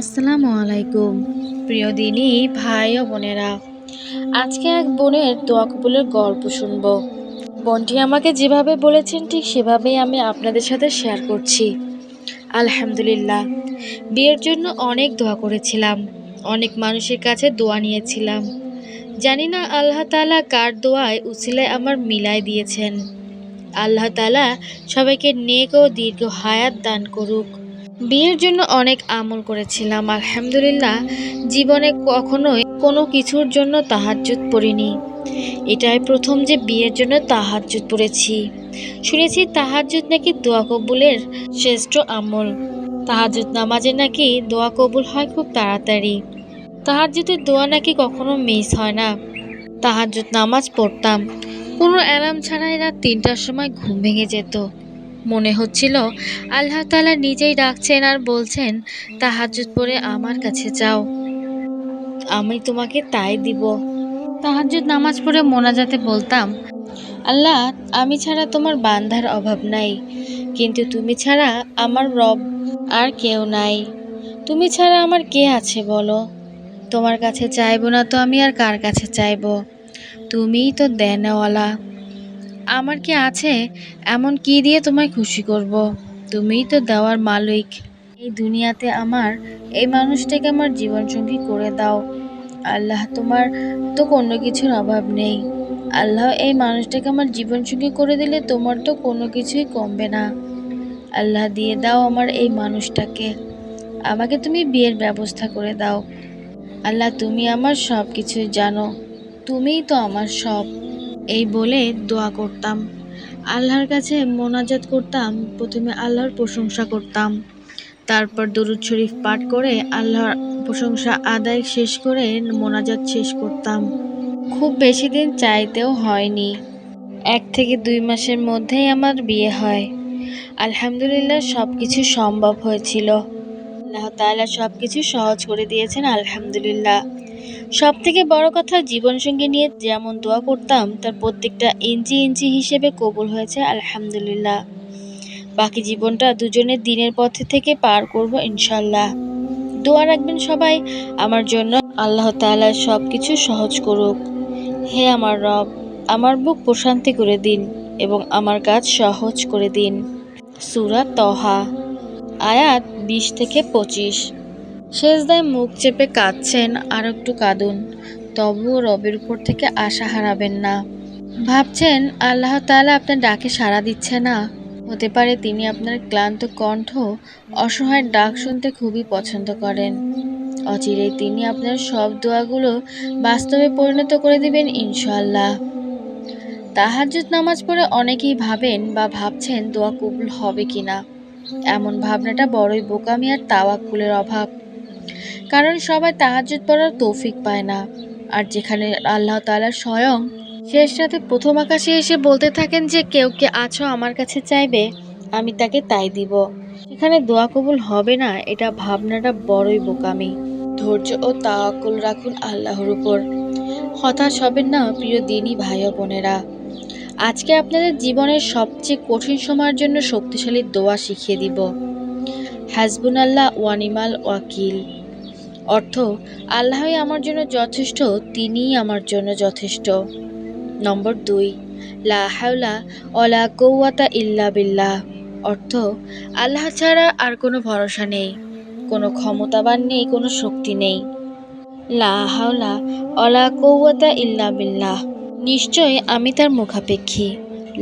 আসসালামু আলাইকুম। প্রিয় দিনই ভাই ও বোনেরা, আজকে এক বোনের দোয়া কবুলের গল্প শুনব। বোনটি আমাকে যেভাবে বলেছেন, ঠিক সেভাবেই আমি আপনাদের সাথে শেয়ার করছি। আলহামদুলিল্লাহ, বিয়ের জন্য অনেক দোয়া করেছিলাম, অনেক মানুষের কাছে দোয়া নিয়েছিলাম। জানি না আল্লাহ তালা কার দোয়ায় উসিলায় আমার মিলাই দিয়েছেন। আল্লাহ তাআলা সবাইকে নেক ও দীর্ঘ হায়াত দান করুক। বিয়ের জন্য অনেক আমল করেছিলাম, আলহামদুলিল্লাহ। জীবনে কখনোই কোনো কিছুর জন্য তাহাজ্জুদ পড়িনি। এটাই প্রথম যে বিয়ের জন্য তাহাজ্জুদ পড়েছি। শুনেছি তাহাজ্জুদ নাকি দোয়া কবুলের শ্রেষ্ঠ আমল। তাহাজ্জুদ নামাজে নাকি দোয়া কবুল হয় খুব তাড়াতাড়ি। তাহাজ্জুদের দোয়া নাকি কখনো মিস হয় না। তাহাজ্জুদ নামাজ পড়তাম। কোনো অ্যালার্ম ছাড়াই রাত তিনটার সময় ঘুম ভেঙে যেত। মনে হচ্ছিল, আল্লাহ তালা নিজেই ডাকছেন আর বলছেন, তাহাজ্জুদ পড়ে আমার কাছে যাও। আমি তোমাকে তাই দিব। তাহাজ্জুদ নামাজ পড়ে মোনাজাতে বলতাম, আল্লাহ, আমি ছাড়া তোমার বান্ধার অভাব নাই। কিন্তু তুমি ছাড়া আমার রব আর কেউ নাই। তুমি ছাড়া আমার কে আছে বলো? তোমার কাছে চাইব না তো আমি আর কার কাছে চাইব? তুমিই তো দেনওয়ালা। আমার কি আছে? এমন কি দিয়ে তোমায় খুশি করব। তুমিই তো দেওয়ার মালিক। এই দুনিয়াতে আমার, এই মানুষটাকে আমার জীবনসঙ্গী করে দাও। আল্লাহ তোমার তো কোনো কিছুর অভাব নেই। আল্লাহ এই মানুষটাকে আমার জীবনসঙ্গী করে দিলে তোমার তো কোনো কিছুই কমবে না। আল্লাহ দিয়ে দাও আমার এই মানুষটাকে। আমাকে তুমি বিয়ের ব্যবস্থা করে দাও। আল্লাহ তুমি আমার সব কিছুই জানো। তুমিই তো আমার সব। এই বলে দোয়া করতাম। আল্লাহর কাছে মোনাজাত করতাম, প্রথমে আল্লাহর প্রশংসা করতাম। তারপর দরুদ শরীফ পাঠ করে আল্লাহর প্রশংসা আদায় শেষ করে মোনাজাত শেষ করতাম। খুব বেশি দিন চাইতেও হয়নি। এক থেকে দুই মাসের মধ্যেই আমার বিয়ে হয়। আলহামদুলিল্লাহ সব কিছু সম্ভব হয়েছিল। আল্লাহ তাআলা সব কিছু সহজ করে দিয়েছেন, আলহামদুলিল্লাহ। সব থেকে বড় কথা জীবনসঙ্গী নিয়ে যেমন দোয়া করতাম, তার প্রত্যেকটা ইঞ্চি ইঞ্চি হিসেবে কবুল হয়েছে, আলহামদুলিল্লাহ। বাকি জীবনটা দুজনের দিনের পথে থেকে পার করব ইনশাল্লাহ দোয়া রাখবেন সবাই, আমার জন্য আল্লাহ তাআলা সব কিছু সহজ করুক। হে আমার রব, আমার বুক প্রশান্তি করে দিন এবং আমার কাজ সহজ করে দিন। সুরা তহা আয়াত বিশ থেকে পঁচিশ। শেষদায় মুখ চেপে কাঁদছেন আর একটু কাঁদুন, তবুও রবের উপর থেকে আশা হারাবেন না। ভাবছেন, আল্লাহ তালা আপনার ডাকে সাড়া দিচ্ছে না? হতে পারে তিনি আপনার ক্লান্ত কণ্ঠ, অসহায় ডাক শুনতে খুবই পছন্দ করেন। অচিরে তিনি আপনার সব দোয়াগুলো বাস্তবে পরিণত করে দিবেন ইনশাআল্লাহ। তাহাজ্জুদ নামাজ পড়ে অনেকেই ভাবেন বা ভাবছেন দোয়া কবুল হবে কিনা। এমন ভাবনাটা বড়ই বোকামি আর তাওয়াক্কুলের অভাব। কারণ সবাই তাহাজ্জুদ পড়ার তৌফিক পায় না। আর যেখানে আল্লাহ তাআলা স্বয়ং শেষ রাতে প্রথম আকাশে এসে বলতে থাকেন যে কেউ কে আছো আমার কাছে চাইবে, আমি তাকে তাই দিব। সেখানে দোয়া কবুল হবে না, এটা ভাবনাটা বড়ই বোকামি। ধৈর্য ও তাওয়াক্কুল রাখুন আল্লাহর উপর। হতাশ হবেন না, প্রিয় দিনই ভাই ও বোনেরা। আজকে আপনাদের জীবনের সবচেয়ে কঠিন সময়ের জন্য শক্তিশালী দোয়া শিখিয়ে দিব। হাসবুন আল্লাহ ওয়ানিমাল ওয়াকিল। অর্থ, আল্লাহই আমার জন্য যথেষ্ট, তিনিই আমার জন্য যথেষ্ট। নম্বর দুই, লা হাওলা অলা কৌয়াতা ইল্লা বিল্লাহ। অর্থ, আল্লাহ ছাড়া আর কোনো ভরসা নেই, কোনো ক্ষমতাবান নেই, কোনো শক্তি নেই। লা হাওলা অলা কৌয়াতা ইল্লা বিল্লাহ। নিশ্চয় আমি তার মুখাপেক্ষী।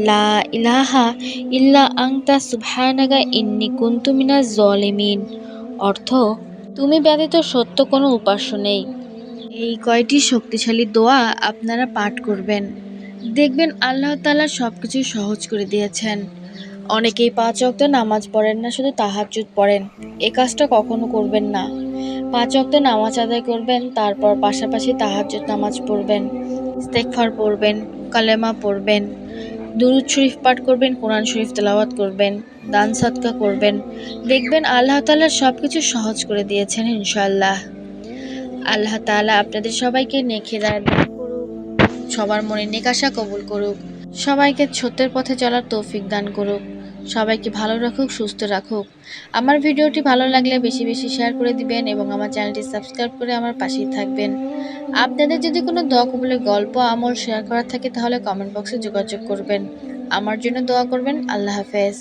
লা ইলাহা ইল্লা আংতা সুবহানাগা ইন্নি কুনতু মিনাজ জলিমিন। অর্থ তুমি ব্যতীত সত্য কোনো উপাস্য নেই। এই কয়টি শক্তিশালী দোয়া আপনারা পাঠ করবেন। দেখবেন আল্লাহ তালা সব কিছু সহজ করে দিয়েছেন। অনেকেই পাঁচ ওয়াক্ত নামাজ পড়েন না, শুধু তাহাজ্জুদ পড়েন। এ কাজটা কখনো করবেন না। পাঁচ ওয়াক্ত নামাজ আদায় করবেন, তারপর পাশাপাশি তাহাজ্জুদ নামাজ পড়বেন, ইস্তেগফার পড়বেন, কালেমা পড়বেন। দুরুদ শরীফ পাঠ করবেন, কোরআন শরীফ তেলাওয়াত করবেন, দান সৎকা করবেন। দেখবেন আল্লাহ তালা সব কিছু সহজ করে দিয়েছেন ইনশাল্লাহ আল্লাহ তালা আপনাদের সবাইকে নেখে দান করুক, সবার মনে নেকাশা কবুল করুক, সবাইকে সত্যের পথে চলার তৌফিক দান করুক। সবাইকে ভালো রাখুক, সুস্থ রাখুক। আমার ভিডিওটি ভালো লাগলে বেশি বেশি শেয়ার করে দিবেন এবং আমার চ্যানেলটি সাবস্ক্রাইব করে আমার পাশেই থাকবেন। আপনাদের যদি কোনো দোয়া কবুলের গল্প, আমল শেয়ার করার থাকে তাহলে কমেন্ট বক্সে যোগাযোগ করবেন। আমার জন্য দোয়া করবেন। আল্লাহ হাফেজ।